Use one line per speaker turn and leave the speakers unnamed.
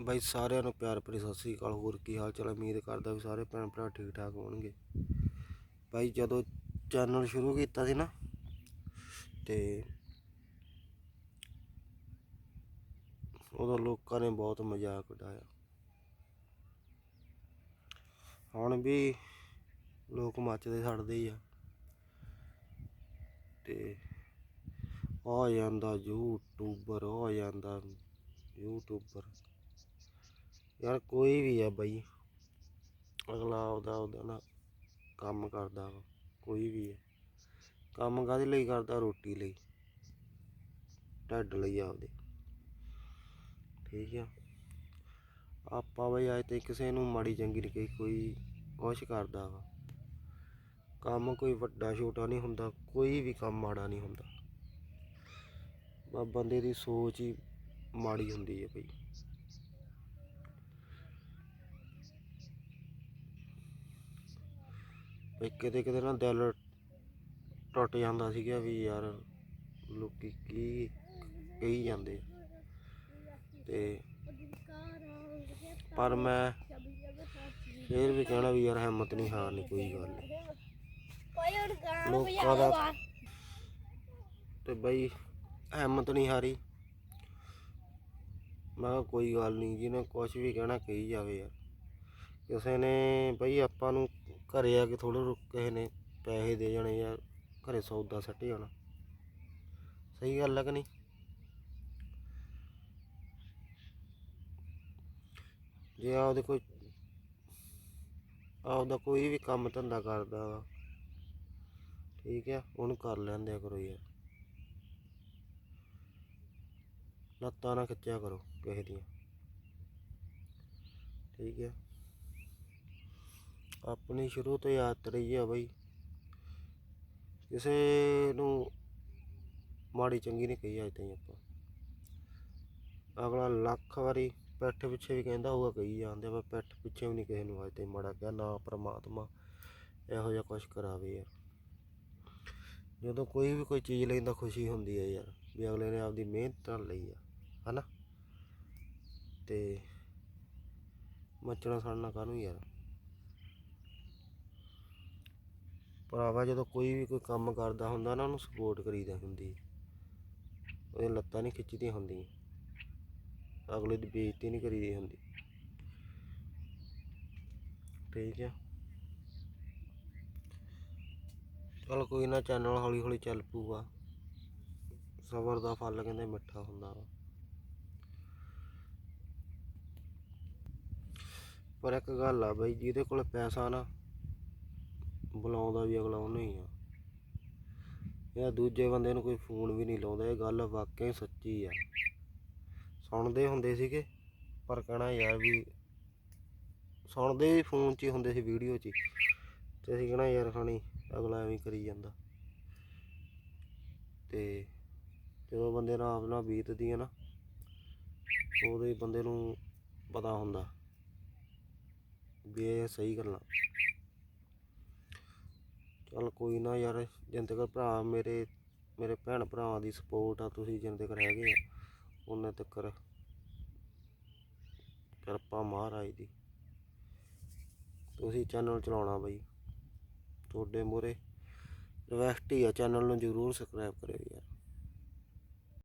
ਬਾਈ ਸਾਰਿਆਂ ਨੂੰ ਪਿਆਰ ਭਰੀ ਸਤਿ ਸ੍ਰੀ ਅਕਾਲ, ਹੋਰ ਕੀ ਹਾਲ ਚਾਲ? ਉਮੀਦ ਕਰਦਾ ਵੀ ਸਾਰੇ ਭੈਣ ਭਰਾ ਠੀਕ ਠਾਕ ਹੋਣਗੇ। ਬਾਈ ਜਦੋਂ ਚੈਨਲ ਸ਼ੁਰੂ ਕੀਤਾ ਸੀ ਨਾ, ਤੇ ਉਦੋਂ ਲੋਕਾਂ ਨੇ ਬਹੁਤ ਮਜ਼ਾਕ ਉਡਾਇਆ। ਹੁਣ ਵੀ ਲੋਕ ਮੱਚਦੇ ਛੱਡਦੇ ਹੀ ਆ। ਤੇ ਆ ਜਾਂਦਾ ਯੂਟਿਊਬਰ ਆ ਜਾਂਦਾ ਯੂਟਿਊਬਰ ਯਾਰ ਕੋਈ ਵੀ ਆ ਬਾਈ। ਅਗਲਾ ਉਹਦਾ ਉਹਦਾ ਨਾ ਕੰਮ ਕਰਦਾ ਵਾ, ਕੋਈ ਵੀ ਹੈ ਕੰਮ ਕਾਹਦੇ ਲਈ ਕਰਦਾ? ਰੋਟੀ ਲਈ। ਢੱਡ ਲਈ ਆਪਦੇ। ਠੀਕ ਆ। ਆਪਾਂ ਬਈ ਅੱਜ ਤੇ ਕਿਸੇ ਨੂੰ ਮਾੜੀ ਚੰਗੀ ਨਹੀਂ ਕਹੀ, ਕੋਈ ਕੁਛ ਕਰਦਾ ਵਾ। ਕੰਮ ਕੋਈ ਵੱਡਾ ਛੋਟਾ ਨਹੀਂ ਹੁੰਦਾ, ਕੋਈ ਵੀ ਕੰਮ ਮਾੜਾ ਨਹੀਂ ਹੁੰਦਾ। ਬਸ ਬੰਦੇ ਦੀ ਸੋਚ ਹੀ ਮਾੜੀ ਹੁੰਦੀ ਹੈ ਬਈ। ਬਈ ਕਿਤੇ ਕਿਤੇ ਨਾ ਦਿਲ ਟੁੱਟ ਜਾਂਦਾ ਸੀਗਾ ਵੀ ਯਾਰ ਲੋਕੀ ਕੀ ਕਹੀ ਜਾਂਦੇ। ਤੇ ਪਰ ਮੈਂ ਫੇਰ ਵੀ ਕਹਿਣਾ ਵੀ ਯਾਰ ਹਿੰਮਤ ਨਹੀਂ ਹਾਰਨੀ ਕੋਈ ਗੱਲ ਨਹੀਂ। ਲੋਕਾਂ ਦਾ ਤੇ ਬਈ ਹਿੰਮਤ ਨਹੀਂ ਹਾਰੀ। ਮੈਂ ਕੋਈ ਗੱਲ ਨਹੀਂ ਜਿਹਨੇ ਕੁਝ ਵੀ ਕਹਿਣਾ ਕਹੀ ਜਾਵੇ ਯਾਰ। ਕਿਸੇ ਨੇ ਬਈ ਆਪਾਂ ਨੂੰ ਘਰੇ ਆ ਕੇ ਥੋੜੇ ਕਿਸੇ ਨੇ ਪੈਸੇ ਦੇ ਜਾਣੇ ਯਾਰ ਘਰੇ ਸੌਦਾ ਸੱਟ ਜਾਣਾ। ਸਹੀ ਗੱਲ ਹੈ ਕਿ ਨਹੀਂ? ਜੇ ਆਪਦੇ ਕੋਈ, ਆਪਦਾ ਕੋਈ ਵੀ ਕੰਮ ਧੰਦਾ ਕਰਦਾ ਵਾ, ਠੀਕ ਹੈ ਉਹਨੂੰ ਕਰ ਲੈਂਦਿਆ ਕਰੋ ਯਾਰ ਲੱਤਾਂ ਨਾ ਖਿੱਚਿਆ ਕਰੋ ਕਿਸੇ ਦੀਆਂ। ਠੀਕ ਹੈ ਆਪਣੀ ਸ਼ੁਰੂ ਤੋਂ ਯਾਦ ਰਹੀ ਆ ਬਈ। ਕਿਸੇ ਨੂੰ ਮਾੜੀ ਚੰਗੀ ਨਹੀਂ ਕਹੀ ਅੱਜ ਤਾਈਂ ਆਪਾਂ। ਅਗਲਾ ਲੱਖ ਵਾਰੀ ਪਿੱਠ ਪਿੱਛੇ ਵੀ ਕਹਿੰਦਾ ਹੋਊਗਾ, ਕਹੀ ਜਾਂਦੇ ਪਰ ਪਿੱਠ ਪਿੱਛੇ ਵੀ ਨਹੀਂ ਕਿਸੇ ਨੂੰ ਅੱਜ ਤਾਈਂ ਮਾੜਾ ਕਿਹਾ, ਨਾ ਪ੍ਰਮਾਤਮਾ ਇਹੋ ਜਿਹਾ ਕੁਝ ਕਰਾਵੇ ਯਾਰ। ਜਦੋਂ ਕੋਈ ਵੀ ਕੋਈ ਚੀਜ਼ ਲੈਂਦਾ ਖੁਸ਼ੀ ਹੁੰਦੀ ਹੈ ਯਾਰ, ਵੀ ਅਗਲੇ ਨੇ ਆਪਦੀ ਮਿਹਨਤ ਨਾਲ ਲਈ ਆ, ਹਨਾ? ਤੇ ਮੱਚਣਾ ਸੜਨਾ ਕਾਹਨੂੰ ਯਾਰ? ਭਰਾਵਾ, ਜਦੋਂ ਕੋਈ ਵੀ ਕੋਈ ਕੰਮ ਕਰਦਾ ਹੁੰਦਾ ਨਾ, ਉਹਨੂੰ ਸਪੋਰਟ ਕਰੀਦਾ ਹੁੰਦੀ। ਉਹਦੀਆਂ ਲੱਤਾਂ ਨਹੀਂ ਖਿੱਚਦੀਆਂ ਹੁੰਦੀਆਂ। ਅਗਲੇ ਦੀ ਬੇਇੱਜ਼ਤੀ ਨਹੀਂ ਕਰੀਦੀ ਹੁੰਦੀ। ਠੀਕ ਆ। ਚਲ ਕੋਈ ਨਾ ਚੈਨਲ ਹੌਲੀ ਹੌਲੀ ਚੱਲ ਪੂਗਾ ਸਬਰ ਦਾ ਫਲ ਕਹਿੰਦੇ ਮਿੱਠਾ ਹੁੰਦਾ ਵਾ। ਪਰ ਇੱਕ ਗੱਲ ਆ ਬਈ, ਜਿਹਦੇ ਕੋਲ ਪੈਸਾ ਨਾ ਬੁਲਾਉਂਦਾ ਵੀ ਅਗਲਾ ਉਹਨੂੰ ਹੀ ਆ। ਇਹ ਦੂਜੇ ਬੰਦੇ ਨੂੰ ਕੋਈ ਫੋਨ ਵੀ ਨਹੀਂ ਲਾਉਂਦਾ, ਇਹ ਗੱਲ ਵਾਕਈ ਸੱਚੀ ਆ। ਸੁਣਦੇ ਹੁੰਦੇ ਸੀਗੇ, ਪਰ ਕਹਿਣਾ ਯਾਰ ਵੀ ਸੁਣਦੇ ਵੀ ਫੋਨ 'ਚ ਹੀ ਹੁੰਦੇ ਸੀ, ਵੀਡੀਓ 'ਚ ਹੀ। ਤੇ ਅਸੀਂ ਕਹਿਣਾ ਯਾਰ ਖਾਣੀ, ਅਗਲਾ ਐਵੇਂ ਕਰੀ ਜਾਂਦਾ। ਤੇ ਜਦੋਂ ਬੰਦੇ ਨਾਲ ਆਪ ਬੀਤਦੀ ਹੈ ਨਾ, ਉਹਦੇ ਬੰਦੇ ਨੂੰ ਪਤਾ ਹੁੰਦਾ ਵੀ ਇਹ ਸਹੀ ਗੱਲਾਂ। ਚੱਲ ਕੋਈ ਨਾ ਯਾਰ, ਜਿੰਨ ਤੱਕ ਭਰਾ ਮੇਰੇ ਮੇਰੇ ਭੈਣ ਭਰਾਵਾਂ ਦੀ ਸਪੋਰਟ ਆ, ਤੁਸੀਂ ਜਿੰਨ ਤੱਕ ਹੈਗੇ ਆ ਉਹਨੇ ਤੱਕ ਕਿਰਪਾ ਮਹਾਰਾਜ ਦੀ। ਤੁਸੀਂ ਚੈਨਲ ਚਲਾਉਣਾ ਬਈ। ਤੁਹਾਡੇ ਮੂਹਰੇ ਰਿਕਵੈਸਟ ਹੀ ਆ ਚੈਨਲ ਨੂੰ ਜਰੂਰ ਸਬਸਕ੍ਰਾਈਬ ਕਰਿਓ ਯਾਰ।